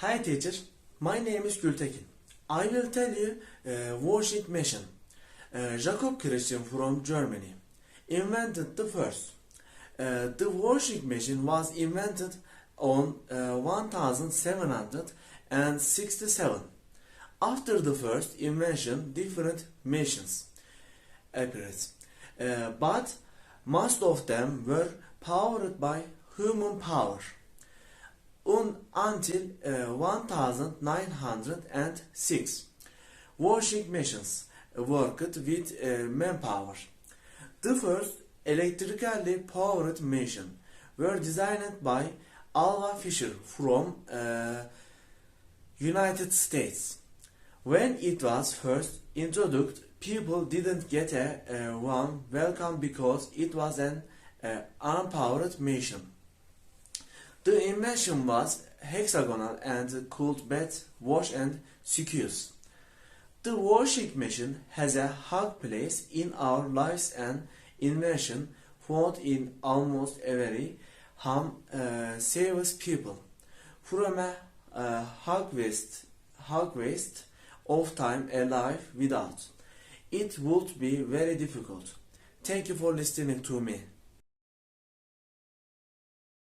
Hi teacher, my name is Gültekin. I will tell you uh, washing machine. Uh, Jacob Christian from Germany invented the first. Uh, the washing machine was invented on uh, 1767. After the first invention, different machines appeared, Uh, but most of them were powered by human power un, until uh, 1906. Washing machines worked with uh, manpower. The first electrically powered machine were designed by Alva Fisher from uh, United States. When it was first introduced, people didn't get a, a one welcome because it was an uh, unpowered machine. The invention was hexagonal and could bath, wash and squeeze. The washing machine has a high place in our lives and invention found in almost every home uh, saves people from a uh, hug waste of time alive without. It would be very difficult. Thank you for listening to me.